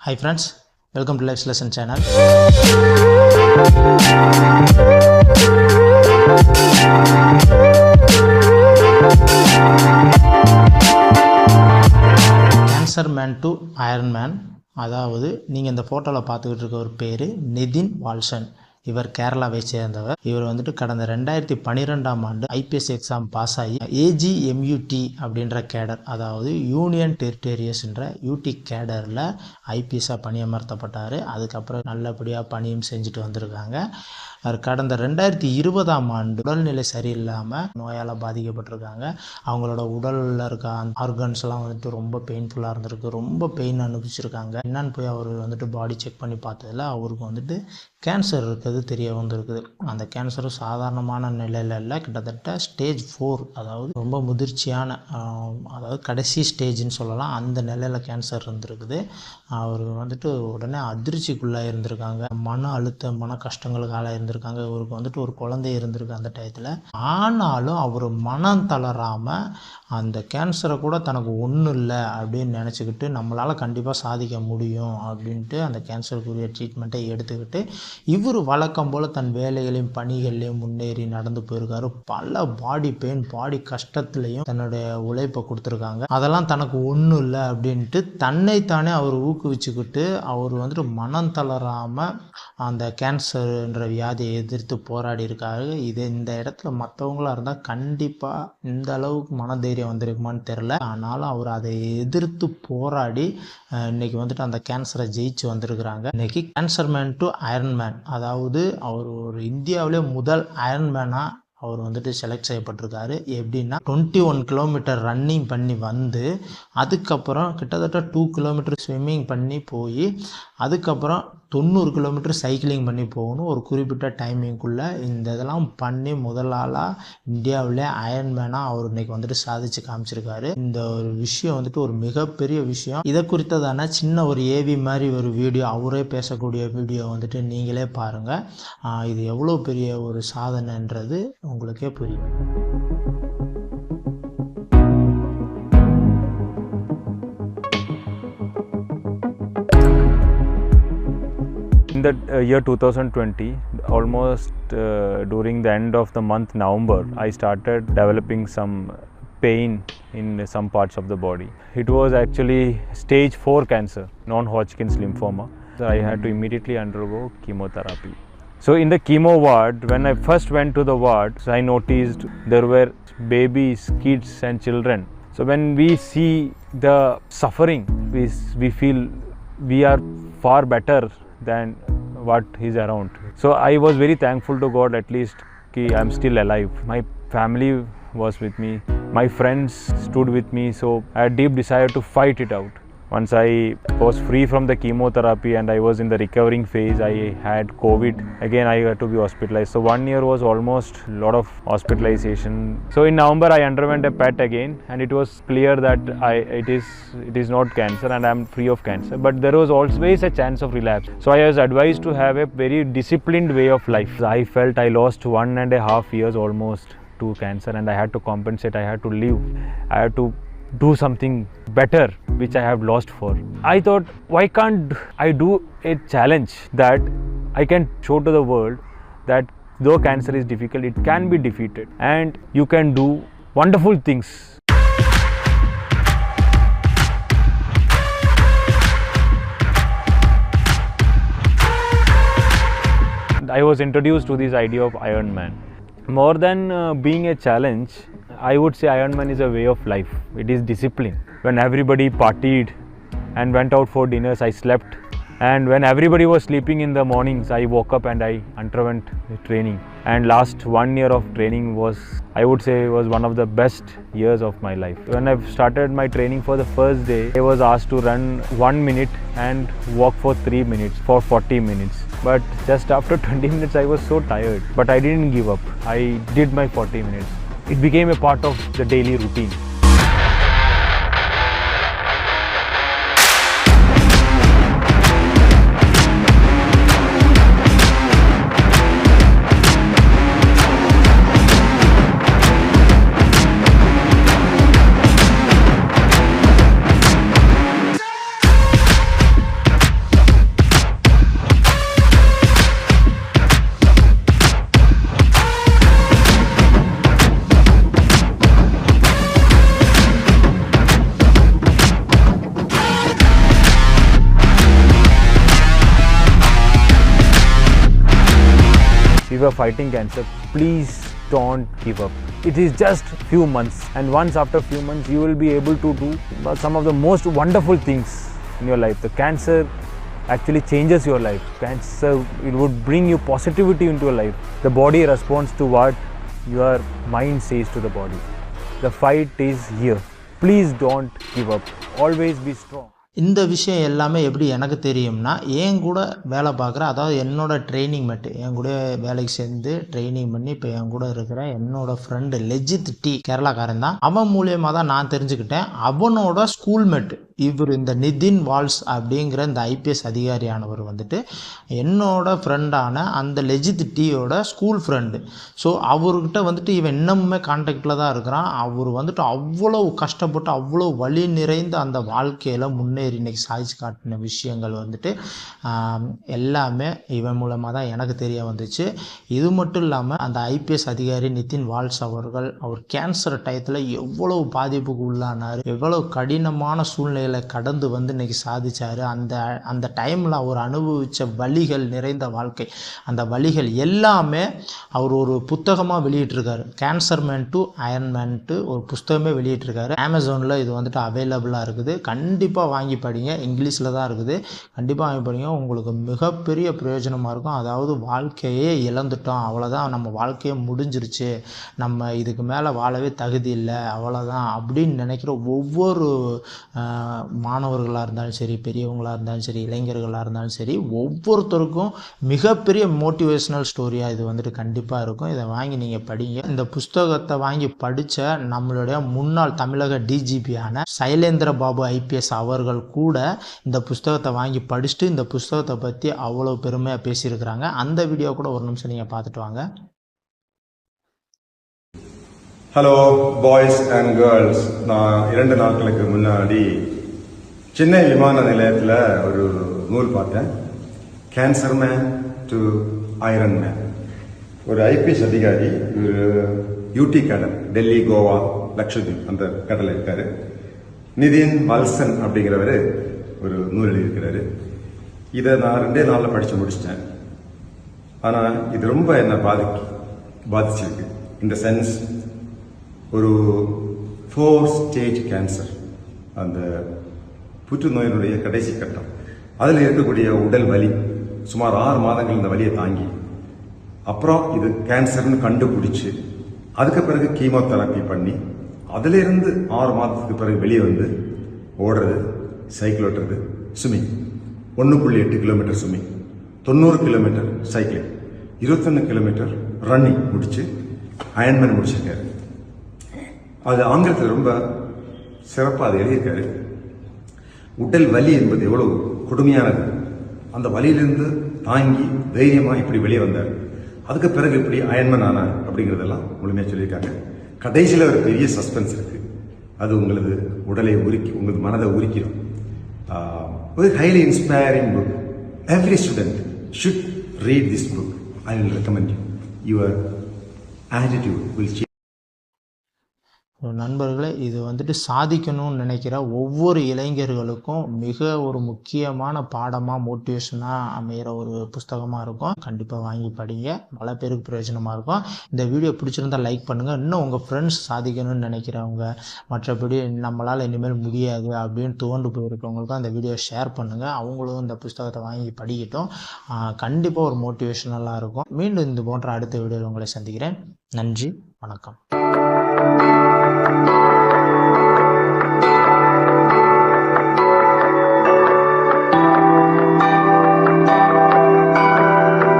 Hi friends welcome to life lesson channel cancer man to iron man அதாவது நீங்கள் இந்த ஃபோட்டோவில் பார்த்துக்கிட்டு இருக்க ஒரு பேர் நிதின் வால்சன். இவர் கேரளாவை சேர்ந்தவர். இவர் வந்துட்டு கடந்த ரெண்டாயிரத்தி பன்னிரெண்டாம் ஆண்டு ஐபிஎஸ் எக்ஸாம் பாஸ் ஆகி ஏஜிஎம்யூடி அப்படின்ற கேடர் அதாவது யூனியன் டெரிட்டேரியஸ்ன்ற யூடி கேடரில் ஐபிஎஸ்ஸாக பணியமர்த்தப்பட்டார். அதுக்கப்புறம் நல்லபடியாக பணியும் செஞ்சுட்டு வந்திருக்காங்க. அவர் கடந்த ரெண்டாயிரத்தி இருபதாம் ஆண்டு உடல்நிலை சரியில்லாமல் நோயால் பாதிக்கப்பட்டிருக்காங்க. அவங்களோட உடலில் இருக்க அந்த ஆர்கன்ஸ்லாம் வந்துட்டு ரொம்ப பெயின்ஃபுல்லாக இருந்திருக்கு. ரொம்ப பெயின் அனுபவிச்சிருக்காங்க. என்னன்னு போய் அவர் வந்துட்டு பாடி செக் பண்ணி பார்த்ததில் அவருக்கு வந்துட்டு கேன்சர் இருக்கிறது தெரிய வந்திருக்குது. அந்த கேன்சரும் சாதாரணமான நிலையில் இல்லை. கிட்டத்தட்ட ஸ்டேஜ் ஃபோர் அதாவது ரொம்ப முதிர்ச்சியான அதாவது கடைசி ஸ்டேஜ்னு சொல்லலாம். அந்த நிலையில் கேன்சர் இருந்திருக்குது. அவர் வந்துட்டு உடனே அதிர்ச்சிக்குள்ளாக இருந்திருக்காங்க. மன அழுத்தம் மன கஷ்டங்களுக்கு ஆளாக இருந்திருக்காங்க. இவருக்கு வந்துட்டு ஒரு குழந்தை இருந்திருக்கு அந்த டயத்தில். ஆனாலும் அவர் மனம் தளராமல் அந்த கேன்சரை கூட தனக்கு ஒன்றும் இல்லை அப்படின்னு நினச்சிக்கிட்டு நம்மளால் கண்டிப்பாக சாதிக்க முடியும் அப்படின்ட்டு அந்த கேன்சருக்குரிய ட்ரீட்மெண்ட்டை எடுத்துக்கிட்டு இவர் வழக்கம் போல் தன் வேலைகளையும் பணிகள்லையும் முன்னேறி நடந்து போயிருக்காரு. பல பாடி பெயின் பாடி கஷ்டத்துலையும் தன்னுடைய உழைப்பை கொடுத்துருக்காங்க. அதெல்லாம் தனக்கு ஒன்றும் இல்லை அப்படின்ட்டு தன்னைத்தானே அவர் ஊக்குவிச்சுக்கிட்டு அவர் வந்துட்டு மனம் தளராமல் அந்த கேன்சர்ன்ற வியாதியை எதிர்த்து போராடி இருக்காரு இது இந்த இடத்துல மற்றவங்களாக இருந்தால் கண்டிப்பாக இந்த அளவுக்கு மனதைரியம் வந்திருக்குமான்னு தெரில ஆனாலும் அவர் அதை எதிர்த்து போராடி இன்னைக்கு வந்துட்டு அந்த கேன்சரை ஜெயிச்சு வந்திருக்கிறாங்க. இன்னைக்கு cancer man to iron man அதாவது அவர் ஒரு இந்தியாவிலே முதல் அயர்ன்மேனாக அவர் வந்துட்டு செலக்ட் செய்யப்பட்டிருக்காரு. எப்படின்னா டுவெண்ட்டி ஒன் கிலோமீட்டர் ரன்னிங் பண்ணி வந்து அதுக்கப்புறம் கிட்டத்தட்ட டூ கிலோமீட்டர் ஸ்விம்மிங் பண்ணி போய் அதுக்கப்புறம் தொண்ணூறு கிலோமீட்டர் சைக்கிளிங் பண்ணி போகணும். ஒரு குறிப்பிட்ட டைமிங்குள்ளே இந்த இதெல்லாம் பண்ணி முதல் ஆளாக இந்தியாவிலே அயன்மேனாக அவர் இன்னைக்கு வந்துட்டு சாதிச்சு காமிச்சிருக்காரு. இந்த ஒரு விஷயம் வந்துட்டு ஒரு மிகப்பெரிய விஷயம். இதை குறித்ததான சின்ன ஒரு ஏவி மாதிரி ஒரு வீடியோ அவரே பேசக்கூடிய வீடியோ வந்துட்டு நீங்களே பாருங்கள் இது எவ்வளோ பெரிய ஒரு சாதனைன்றது உங்களுக்கே புரியும். The uh, year 2020, almost uh, during the end of the month November, I started developing some pain in some parts of the body. It was actually stage 4 cancer, non Hodgkin's lymphoma. So I had to immediately undergo chemotherapy. So in the chemo ward, when I first went to the ward, I noticed there were babies, kids, and children. So when we see the suffering, we, we feel we are far better than what is around. So I was very thankful to God at least कि I'm still alive. My family was with me. My friends stood with me. So I had deep desire to fight it out. Once I was free from the chemotherapy and I was in the recovering phase, I had COVID. Again, I had to be hospitalized. So one year was almost a lot of hospitalization. So in November, I underwent a PET again, and it was clear that I it is it is not cancer and I am free of cancer. But there was always a chance of relapse. So I was advised to have a very disciplined way of life. I felt I lost one and a half years almost to cancer, and I had to compensate. I had to live. I had to do something better which I have lost for. I thought, why can't I do a challenge that I can show to the world that though cancer is difficult, it can be defeated and you can do wonderful things. I was introduced to this idea of Iron Man. More than uh, being a challenge, I would say Iron Man is a way of life. It is discipline. When everybody partied and went out for dinners, I slept. And when everybody was sleeping in the mornings, I woke up and I underwent training. And last one year of training was, I would say, was one of the best years of my life. When I started my training for the first day, I was asked to run one minute and walk for three minutes for 40 minutes. But just after 20 minutes, I was so tired. But I didn't give up. I did my 40 minutes. It became a part of the daily routine. Are fighting cancer, please don't give up. It is just few months, and once after few months, you will be able to do uh, some of the most wonderful things in your life. The cancer actually changes your life. Cancer it would bring you positivity into your life. The body responds to what your mind says to the body. The fight is here. Please don't give up. Always be strong. இந்த விஷயம் எல்லாமே எப்படி எனக்கு தெரியும்னா என் கூட வேலை பார்க்குற அதாவது என்னோடய ட்ரைனிங் மேட்டு என் கூட வேலைக்கு சேர்ந்து ட்ரைனிங் பண்ணி இப்போ என் கூட இருக்கிற என்னோட ஃப்ரெண்டு லெஜித் டி கேரளாக்காரன் தான். அவன் மூலியமாக தான் நான் தெரிஞ்சுக்கிட்டேன். அவனோட ஸ்கூல் மேட்டு இவர் இந்த நிதின் வால்ஸ் அப்படிங்கிற இந்த ஐபிஎஸ் அதிகாரியானவர் வந்துட்டு என்னோட ஃப்ரெண்டான அந்த லெஜித் டீயோட ஸ்கூல் ஃப்ரெண்டு ஸோ அவர்கிட்ட வந்துட்டு இவன் இன்னமுமே கான்டாக்டில் தான் இருக்கிறான். அவர் வந்துட்டு அவ்வளோ கஷ்டப்பட்டு அவ்வளோ வழி நிறைந்த அந்த வாழ்க்கையில் முன்னேறி இன்றைக்கி சாதிச்சு காட்டின விஷயங்கள் வந்துட்டு எல்லாமே இவன் மூலமாக தான் எனக்கு தெரிய வந்துச்சு. இது மட்டும் இல்லாமல் அந்த ஐபிஎஸ் அதிகாரி நிதின் வால்ஸ் அவர்கள் அவர் கேன்சர் டயத்தில் எவ்வளவு பாதிப்புக்கு உள்ளானார் எவ்வளவு கடினமான சூழ்நிலை சூழ்நிலைகளை கடந்து வந்து இன்னைக்கு சாதித்தார் அந்த அந்த டைமில் அவர் அனுபவித்த வழிகள் நிறைந்த வாழ்க்கை. அந்த வழிகள் எல்லாமே அவர் ஒரு புத்தகமாக வெளியிட்டிருக்காரு. கேன்சர் மேன் டு அயர்ன் மேன்ட்டு ஒரு புஸ்தகமே வெளியிட்டிருக்காரு. அமேசானில் இது வந்துட்டு அவைலபிளாக இருக்குது. கண்டிப்பாக வாங்கி படிங்க. இங்கிலீஷில் தான் இருக்குது. கண்டிப்பாக வாங்கி படிங்க. உங்களுக்கு மிகப்பெரிய பிரயோஜனமாக இருக்கும். அதாவது வாழ்க்கையே இழந்துட்டோம். அவ்வளோதான் நம்ம வாழ்க்கையே முடிஞ்சிருச்சு. நம்ம இதுக்கு மேலே வாழவே தகுதி இல்லை. அவ்வளோதான் அப்படின்னு நினைக்கிற ஒவ்வொரு மாணவர்களாக இருந்தாலும் சரி பெரியவங்களாக இருந்தாலும் சரி இளைஞர்களாக இருந்தாலும் சரி ஒவ்வொருத்தருக்கும் மிகப்பெரிய மோட்டிவேஷ்னல் ஸ்டோரியாக இது வந்துட்டு கண்டிப்பாக இருக்கும். இதை வாங்கி நீங்கள் படிங்க. இந்த புஸ்தகத்தை வாங்கி படித்த நம்மளுடைய முன்னாள் தமிழக டிஜிபியான சைலேந்திர பாபு ஐபிஎஸ் அவர்கள் கூட இந்த புஸ்தகத்தை வாங்கி படிச்சுட்டு இந்த புஸ்தகத்தை பற்றி அவ்வளோ பெருமையாக பேசியிருக்கிறாங்க. அந்த வீடியோ கூட ஒரு நிமிஷம் நீங்கள் பார்த்துட்டு வாங்க. ஹலோ பாய்ஸ் அண்ட் கேர்ள்ஸ் நான் இரண்டு நாட்களுக்கு முன்னாடி சென்னை விமான நிலையத்தில் ஒரு நூல் பார்த்தேன். Cancer man to iron man ஒரு ஐபிஎஸ் அதிகாரி ஒரு யூடி கடல் டெல்லி கோவா லக்ஷதீப் அந்த கடல் இருக்கார். நிதின் வல்சன் அப்படிங்கிறவர் ஒரு நூல் எழுதியிருக்கிறாரு. இதை நான் ரெண்டே நாளில் படித்து முடிச்சிட்டேன். ஆனால் இது ரொம்ப என்னை பாதிக்கு பாதிச்சிருக்கு. இந்த சென்ஸ் ஒரு ஃபோர் ஸ்டேஜ் கேன்சர் அந்த புற்றுநோயினுடைய கடைசி கட்டம். அதில் இருக்கக்கூடிய உடல் வலி சுமார் ஆறு மாதங்கள் இந்த வலியை தாங்கி. அப்புறம் இது கேன்சர்னு கண்டுபிடிச்சி அதுக்கு பிறகு கீமோதெரப்பி பண்ணி அதிலிருந்து ஆறு மாதத்துக்கு பிறகு வெளியே வந்து ஓடுறது சைக்கிள் ஓட்டுறது ஸ்விம்மிங் ஒன்று புள்ளி எட்டு கிலோமீட்டர் ஸ்விம்மிங் தொண்ணூறு கிலோமீட்டர் சைக்கிளிங் இருபத்தொன்று கிலோமீட்டர் ரன்னிங் முடித்து அயன்மேன் முடிச்சிருக்காரு. அது ஆங்கிலத்தில் ரொம்ப சிறப்பாக அது எழுதியிருக்காரு. உடல் வலி என்பது எவ்வளவு கொடுமையானது அந்த வலியிலிருந்து தாங்கி தைரியமாக இப்படி வெளியே வந்தார். அதுக்கு பிறகு இப்படி அயன்மன் ஆனார் அப்படிங்கிறதெல்லாம் முழுமையாக சொல்லியிருக்காங்க. கடைசியில் ஒரு பெரிய சஸ்பென்ஸ் இருக்கு. அது உங்களது உடலை உருக்கி உங்களது மனதை உருக்கிடும் ஒரு highly inspiring book every student should read this book I will recommend you your attitude will change நண்பர்களே இது வந்துட்டு சாதிக்கணும்னு நினைக்கிற ஒவ்வொரு இளைஞர்களுக்கும் மிக ஒரு முக்கியமான பாடமாக மோட்டிவேஷனாக அமைகிற ஒரு புஸ்தகமாக இருக்கும். கண்டிப்பாக வாங்கி படிங்க. பல பேருக்கு பிரயோஜனமாக இருக்கும். இந்த வீடியோ பிடிச்சிருந்தா லைக் பண்ணுங்கள் இன்னும் உங்கள் ஃப்ரெண்ட்ஸ் சாதிக்கணும்னு நினைக்கிறவங்க மற்றபடி நம்மளால் இனிமேல் முடியாது அப்படின்னு தோண்டு போயிருக்கவங்களுக்கும் அந்த வீடியோ ஷேர் பண்ணுங்கள் அவங்களும் இந்த புஸ்தகத்தை வாங்கி படிக்கட்டும். கண்டிப்பாக ஒரு மோட்டிவேஷனலாக இருக்கும். மீண்டும் இது போன்ற அடுத்த வீடியோவில் உங்களை சந்திக்கிறேன். நன்றி. வணக்கம். Thank you.